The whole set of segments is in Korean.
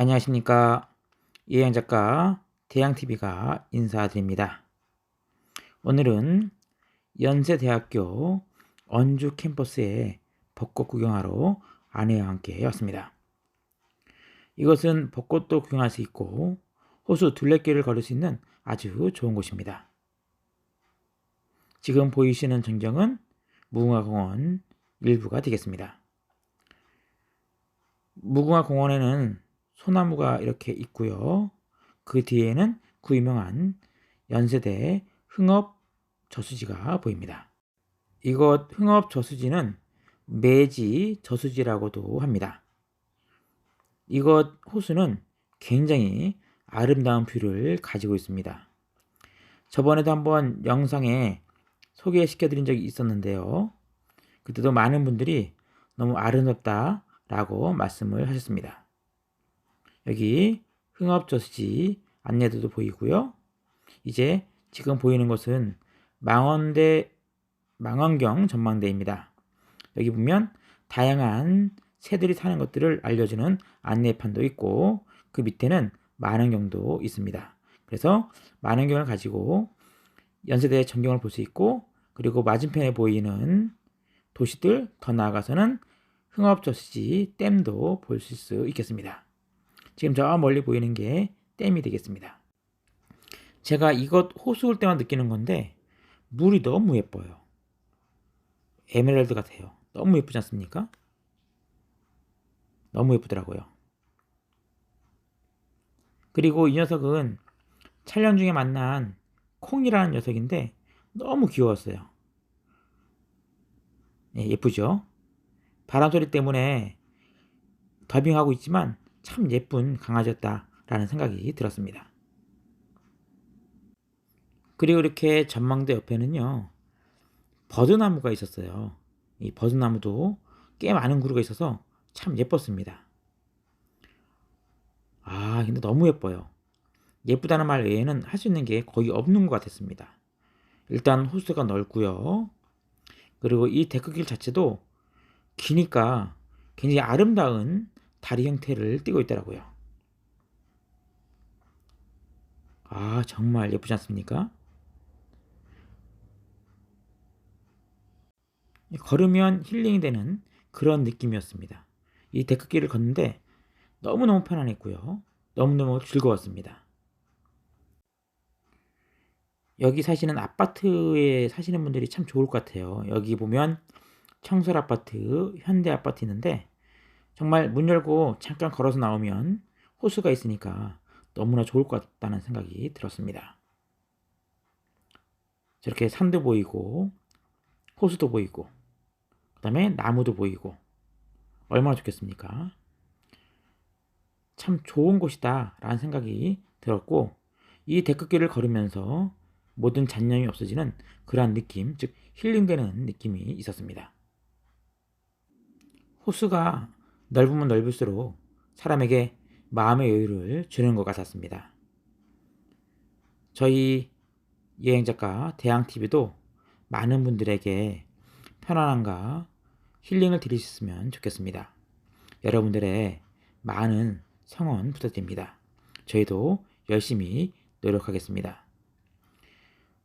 안녕하십니까. 예양 작가 대양TV가 인사드립니다. 오늘은 연세대학교 언주 캠퍼스에 벚꽃 구경하러 아내와 함께 왔습니다. 이것은 벚꽃도 구경할 수 있고 호수 둘레길을 걸을 수 있는 아주 좋은 곳입니다. 지금 보이시는 전경은 무궁화공원 일부가 되겠습니다. 무궁화공원에는 소나무가 이렇게 있고요. 그 뒤에는 그 유명한 연세대 흥업 저수지가 보입니다. 이곳 흥업 저수지는 매지 저수지라고도 합니다. 이곳 호수는 굉장히 아름다운 뷰를 가지고 있습니다. 저번에도 한번 영상에 소개시켜 드린 적이 있었는데요. 그때도 많은 분들이 너무 아름답다라고 말씀을 하셨습니다. 여기 흥업저수지 안내도도 보이고요. 이제 지금 보이는 것은 망원대 망원경 전망대입니다. 여기 보면 다양한 새들이 사는 것들을 알려주는 안내판도 있고 그 밑에는 만원경도 있습니다. 그래서 만원경을 가지고 연세대 전경을 볼 수 있고 그리고 맞은편에 보이는 도시들 더 나아가서는 흥업저수지 댐도 볼 수 있겠습니다. 지금 저 멀리 보이는 게 댐이 되겠습니다. 제가 이것 호수 올 때만 느끼는 건데 물이 너무 예뻐요. 에메랄드 같아요. 너무 예쁘지 않습니까? 너무 예쁘더라고요. 그리고 이 녀석은 촬영 중에 만난 콩이라는 녀석인데 너무 귀여웠어요. 네, 예쁘죠? 바람 소리 때문에 더빙하고 있지만 참 예쁜 강아지였다라는 생각이 들었습니다. 그리고 이렇게 전망대 옆에는요, 버드나무가 있었어요. 이 버드나무도 꽤 많은 그루가 있어서 참 예뻤습니다. 아, 근데 너무 예뻐요. 예쁘다는 말 외에는 할 수 있는 게 거의 없는 것 같았습니다. 일단 호수가 넓고요. 그리고 이 데크길 자체도 기니까 굉장히 아름다운 다리 형태를 띠고 있더라고요. 아, 정말 예쁘지 않습니까? 걸으면 힐링이 되는 그런 느낌이었습니다. 이 데크길을 걷는데 너무너무 편안했고요. 너무너무 즐거웠습니다. 여기 사시는 아파트에 사시는 분들이 참 좋을 것 같아요. 여기 보면 청설 아파트, 현대 아파트 있는데 정말 문 열고 잠깐 걸어서 나오면 호수가 있으니까 너무나 좋을 것 같다는 생각이 들었습니다. 저렇게 산도 보이고 호수도 보이고 그 다음에 나무도 보이고 얼마나 좋겠습니까? 참 좋은 곳이다 라는 생각이 들었고 이 데크길을 걸으면서 모든 잔념이 없어지는 그러한 느낌, 즉 힐링되는 느낌이 있었습니다. 호수가 넓으면 넓을수록 사람에게 마음의 여유를 주는 것 같았습니다. 저희 여행작가 대양TV도 많은 분들에게 편안함과 힐링을 있으면 좋겠습니다. 여러분들의 많은 성원 부탁드립니다. 저희도 열심히 노력하겠습니다.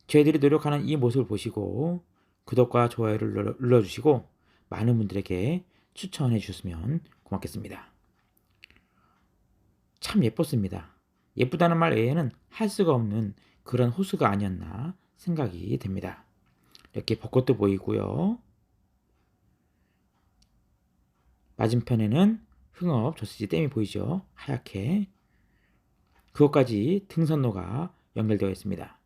저희들이 노력하는 이 모습을 보시고 구독과 좋아요를 눌러주시고 많은 분들에게 추천해 주셨으면 고맙겠습니다. 참 예뻤습니다. 예쁘다는 말 외에는 할 수가 없는 그런 호수가 아니었나 생각이 됩니다. 이렇게 벚꽃도 보이고요. 맞은편에는 흥업 저수지 댐이 보이죠? 하얗게. 그것까지 등선로가 연결되어 있습니다.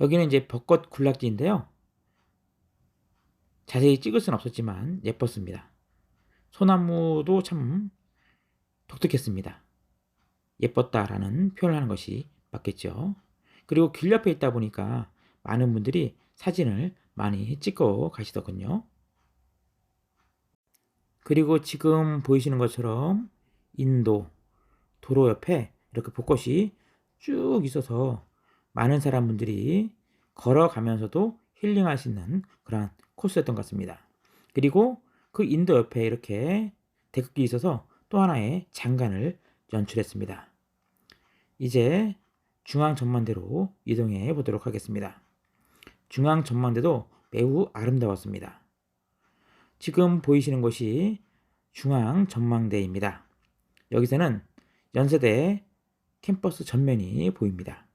여기는 이제 벚꽃 군락지인데요. 자세히 찍을 수는 없었지만 예뻤습니다. 소나무도 참 독특했습니다. 예뻤다라는 표현을 하는 것이 맞겠죠. 그리고 길 옆에 있다 보니까 많은 분들이 사진을 많이 찍고 가시더군요. 그리고 지금 보이시는 것처럼 인도 도로 옆에 이렇게 벚꽃이 쭉 있어서 많은 사람분들이 걸어가면서도 힐링할 수 있는 그런 코스였던 것 같습니다. 그리고 그 인도 옆에 이렇게 데크길이 있어서 또 하나의 장관을 연출했습니다. 이제 중앙 전망대로 이동해 보도록 하겠습니다. 중앙 전망대도 매우 아름다웠습니다. 지금 보이시는 곳이 중앙 전망대입니다. 여기서는 연세대 캠퍼스 전면이 보입니다.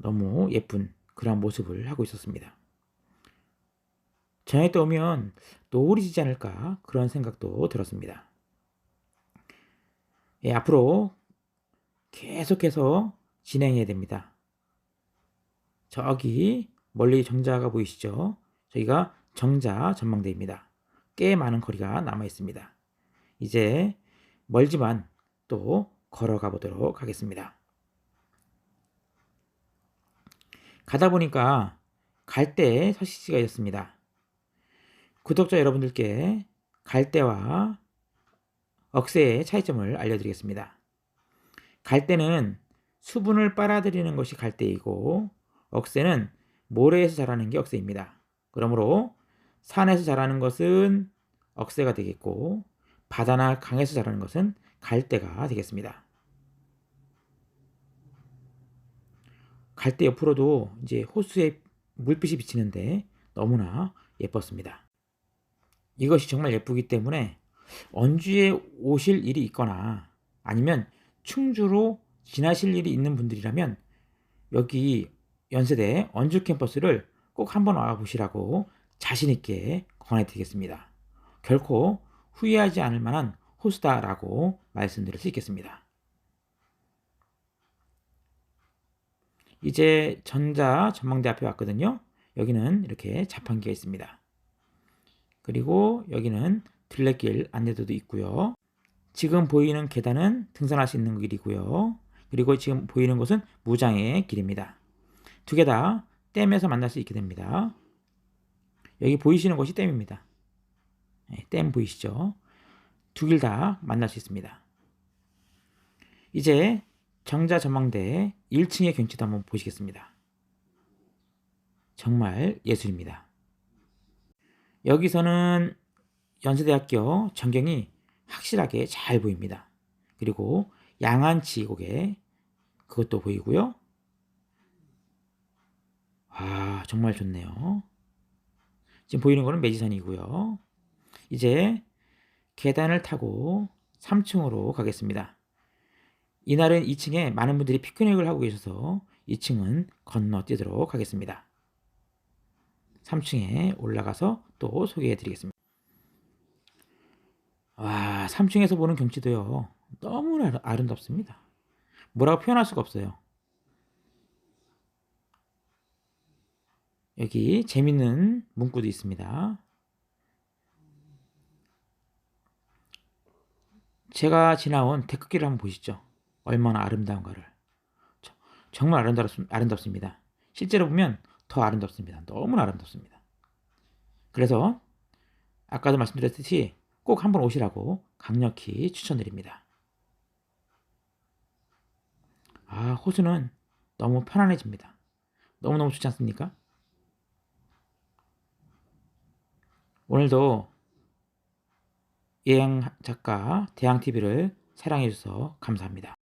너무 예쁜 그런 모습을 하고 있었습니다. 저녁 때 오면 노을이 지지 않을까 그런 생각도 들었습니다. 예, 앞으로 계속해서 진행해야 됩니다. 저기 멀리 정자가 보이시죠? 저기가 정자 전망대입니다. 꽤 많은 거리가 남아 있습니다. 이제 멀지만 또 걸어가 보도록 하겠습니다. 가다 보니까 갈대 서식지가 있었습니다. 구독자 여러분들께 갈대와 억새의 차이점을 알려드리겠습니다. 갈대는 수분을 빨아들이는 것이 갈대이고 억새는 모래에서 자라는 게 억새입니다. 그러므로 산에서 자라는 것은 억새가 되겠고 바다나 강에서 자라는 것은 갈대가 되겠습니다. 갈대 옆으로도 이제 호수에 물빛이 비치는데 너무나 예뻤습니다. 이것이 정말 예쁘기 때문에 언주에 오실 일이 있거나 아니면 충주로 지나실 일이 있는 분들이라면 여기 연세대 언주 캠퍼스를 꼭 한번 와보시라고 자신있게 권해드리겠습니다. 결코 후회하지 않을 만한 호수다라고 말씀드릴 수 있겠습니다. 이제 전자 전망대 앞에 왔거든요. 여기는 이렇게 자판기가 있습니다. 그리고 여기는 둘레길 안내도도 있고요. 지금 보이는 계단은 등산할 수 있는 길이고요. 그리고 지금 보이는 곳은 무장의 길입니다. 두 개 다 댐에서 만날 수 있게 됩니다. 여기 보이시는 곳이 댐입니다. 네, 댐 보이시죠? 두 길 다 만날 수 있습니다. 이제 정자 전망대 1층의 경치도 한번 보시겠습니다. 정말 예술입니다. 여기서는 연세대학교 전경이 확실하게 잘 보입니다. 그리고 양안치 고개 그것도 보이고요. 아 정말 좋네요. 지금 보이는 거는 매지선이고요. 이제 계단을 타고 3층으로 가겠습니다. 이날은 2층에 많은 분들이 피크닉을 하고 계셔서 2층은 건너뛰도록 하겠습니다. 3층에 올라가서 또 소개해 드리겠습니다. 와, 3층에서 보는 경치도요. 너무나 아름답습니다. 뭐라고 표현할 수가 없어요. 여기 재밌는 문구도 있습니다. 제가 지나온 데크길을 한번 보시죠. 얼마나 아름다운가를. 정말 아름답, 아름답습니다. 실제로 보면 더 아름답습니다. 너무나 아름답습니다. 그래서 아까도 말씀드렸듯이 꼭 한번 오시라고 강력히 추천드립니다. 아, 호수는 너무 편안해집니다. 너무너무 좋지 않습니까? 오늘도 예행 작가 대양TV를 사랑해주셔서 감사합니다.